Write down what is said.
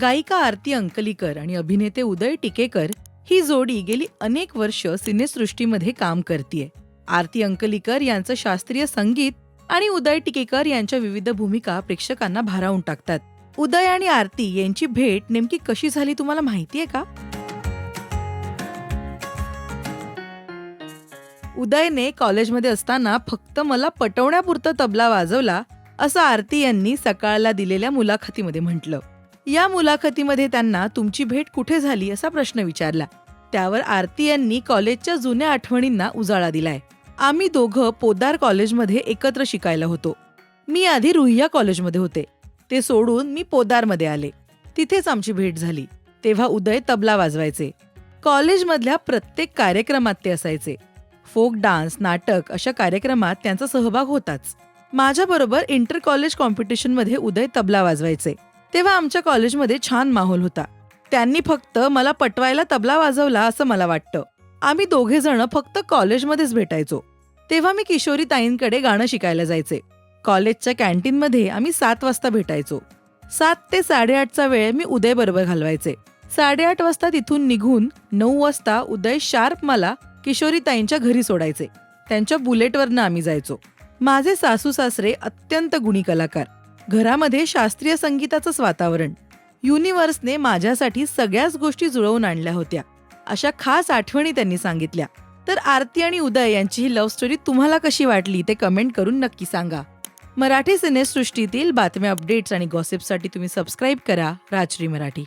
गायिका आरती अंकलीकर आणि अभिनेते उदय टिकेकर ही जोडी गेली अनेक वर्ष सिनेसृष्टीमध्ये काम करतीये. आरती अंकलीकर यांचं शास्त्रीय संगीत आणि उदय टिकेकर यांच्या विविध भूमिका प्रेक्षकांना भारावून टाकतात. उदय आणि आरती यांची भेट नेमकी कशी झाली तुम्हाला माहितीये का? उदयने कॉलेजमध्ये असताना फक्त मला पटवण्यापुरतं तबला वाजवला असं आरती यांनी सकाळला दिलेल्या मुलाखतीमध्ये म्हटलं. या मुलाखतीमध्ये त्यांना तुमची भेट कुठे झाली असा प्रश्न विचारला. त्यावर आरती यांनी कॉलेजच्या जुन्या आठवणींना उजाळा दिलाय. आम्ही दोघं पोदार कॉलेजमध्ये एकत्र शिकायला होतो. मी आधी रुहिया कॉलेजमध्ये होते. ते सोडून मी पोदारमध्ये आले. तिथेच आमची भेट झाली. तेव्हा उदय तबला वाजवायचे. कॉलेजमधल्या प्रत्येक कार्यक्रमात ते असायचे. फोक डान्स नाटक अशा कार्यक्रमात त्यांचा सहभाग होताच. माझ्याबरोबर इंटर कॉलेज कॉम्पिटिशनमध्ये उदय तबला वाजवायचे. तेव्हा आमच्या कॉलेजमध्ये छान माहोल होता. त्यांनी फक्त मला पटवायला तबला वाजवला असं मला वाटतं. आम्ही दोघे जण फक्त कॉलेजमध्येच भेटायचो. तेव्हा मी किशोरी ताईंकडे गाणं शिकायला जायचे. कॉलेजच्या कॅन्टीनमध्ये आम्ही सात वाजता भेटायचो. सात ते साडेआठचा वेळ मी उदय बरोबर घालवायचे. साडेआठ वाजता तिथून निघून नऊ वाजता उदय शार्प मला किशोरी ताईंच्या घरी सोडायचे. त्यांच्या बुलेटवरनं आम्ही जायचो. माझे सासू सासरे अत्यंत गुणी कलाकार. घरामध्ये शास्त्रीय संगीताचंच वातावरण. युनिव्हर्सने माझ्यासाठी सगळ्याच गोष्टी जुळवून आणल्या होत्या. अशा खास आठवणी त्यांनी सांगितल्या. तर आरती आणि उदय यांची ही लव्ह स्टोरी तुम्हाला कशी वाटली ते कमेंट करून नक्की सांगा. मराठी सिनेसृष्टीतील बातम्या अपडेट्स आणि गॉसिपसाठी तुम्ही सबस्क्राईब करा. राजश्री मराठी.